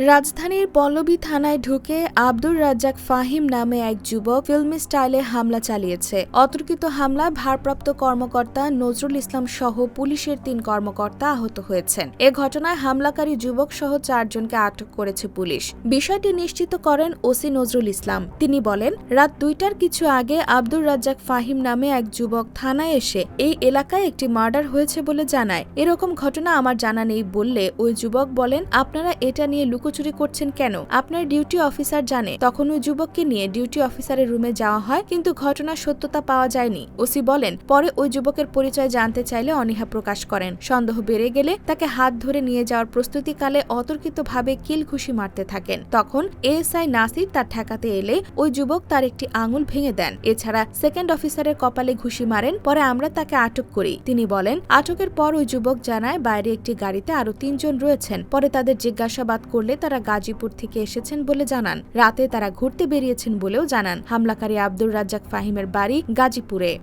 রাজধানীর পল্লবী থানায় ঢুকে আব্দুর রাজ্জাক ফাহিম নামে এক যুবক ফিল্মি স্টাইলে হামলা চালিয়েছে। অতর্কিত হামলায় ভারপ্রাপ্ত কর্মকর্তা নজরুল ইসলাম সহ পুলিশের তিন কর্মকর্তা আহত হয়েছেন। এ ঘটনায় হামলাকারী যুবক সহ চারজনকে আটক করেছে পুলিশ। বিষয়টি নিশ্চিত করেন ওসি নজরুল ইসলাম। তিনি বলেন, রাত দুইটার কিছু আগে আব্দুর রাজ্জাক ফাহিম নামে এক যুবক থানায় এসে এই এলাকায় একটি মার্ডার হয়েছে বলে জানায়। এরকম ঘটনা আমার জানা নেই বললে ওই যুবক বলেন, আপনারা এটা নিয়ে লুকোচুরি করছেন কেন? আপনার ডিউটি অফিসার জানে। তখন ওই যুবককে নিয়ে ডিউটি অফিসারের রুমে যাওয়া হয়, কিন্তু ঘটনার সত্যতা পাওয়া যায়নি। ওসি বলেন, পরে ওই যুবকের পরিচয় জানতে চাইলে অনীহা প্রকাশ করেন। সন্দেহ বেড়ে গেলে তাকে হাত ধরে নিয়ে যাওয়ার প্রস্তুতিকালে অতর্কিতভাবে কিল ঘুষি মারতে থাকেন। তখন এএসআই নাসির তার ঠেকাতে এলে ওই যুবক তার একটি আঙুল ভেঙে দেন। এছাড়া সেকেন্ড অফিসারের কপালে ঘুষি মারেন, পরে আমরা তাকে আটক করি। তিনি বলেন, আটকের পর ওই যুবক জানায় বাইরে একটি গাড়িতে আরও তিনজন রয়েছেন। পরে তাদের জিজ্ঞাসাবাদ করলে তারা গাজীপুর থেকে এসেছেন বলে জানান। রাতে তারা ঘুরতে বেরিয়েছেন বলেও জানান। হামলাকারী আব্দুর রাজ্জাক ফাহিমের বাড়ি গাজীপুরে।